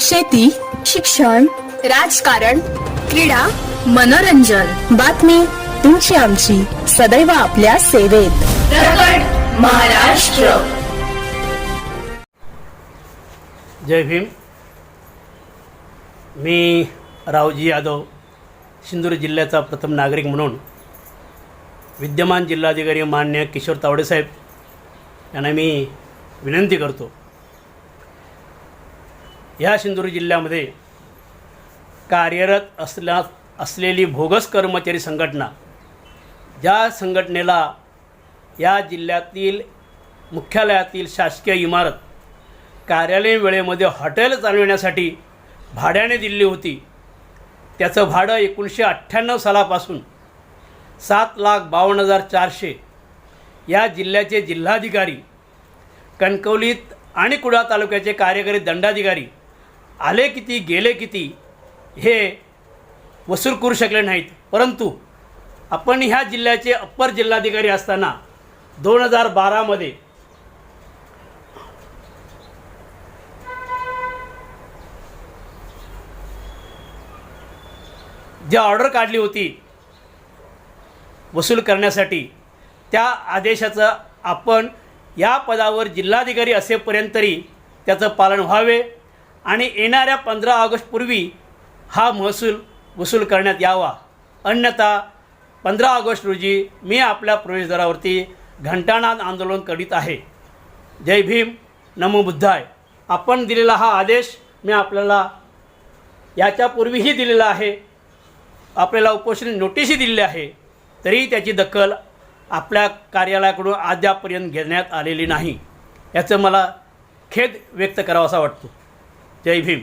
शेती शिक्षण राजकारण क्रीडा मनोरंजन. बातमी तुमची आमची. सदैव आपल्या सेवेत. महाराष्ट्र. जय भीम. मी रावजी यादव सिंधुदुर्ग जिल्ह्याचा प्रथम नागरिक म्हणून विद्यमान जिल्हाधिकारी मान्य किशोर तावडेसाहेब यांना मी विनंती करतो ह्या सिंधुदुर्ग जिल्ह्यामध्ये कार्यरत असल्या असलेली भोगस कर्मचारी संघटना ज्या संघटनेला या जिल्ह्यातील मुख्यालयातील शासकीय इमारत कार्यालयीन वेळेमध्ये हॉटेल चालविण्यासाठी भाड्याने दिली होती. त्याचं भाडं एकोणीसशे अठ्ठ्याण्णव सालापासून सात लाख बावन्न हजार चारशे या जिल्ह्याचे जिल्हाधिकारी कणकवलीत आणि कुडाळ तालुक्याचे कार्यकारी दंडाधिकारी आले किती गेले किती हे वसूल करू शकले नाहीत. परंतु आपण ह्या जिल्ह्याचे अप्पर जिल्हाधिकारी असताना दोन हजार बारामध्ये जी ऑर्डर काढली होती वसूल करण्यासाठी त्या आदेशाचं आपण या पदावर जिल्हाधिकारी असेपर्यंत तरी त्याचं पालन व्हावे. आणि येणाऱ्या पंधरा ऑगस्टपूर्वी हा महसूल वसूल करण्यात यावा. अन्यथा पंधरा ऑगस्ट रोजी मी आपल्या प्रवेशद्वारावरती घंटानाद आंदोलन करीत आहे. जय भीम. नमो बुद्धाय. आपण दिलेला हा आदेश मी आपल्याला याच्यापूर्वीही दिलेला आहे. आपल्याला उपोषण नोटीसही दिलेली आहे. तरी त्याची दखल आपल्या कार्यालयाकडून अद्यापर्यंत घेण्यात आलेली नाही. याचं मला खेद व्यक्त करावासा वाटतो. जय भीम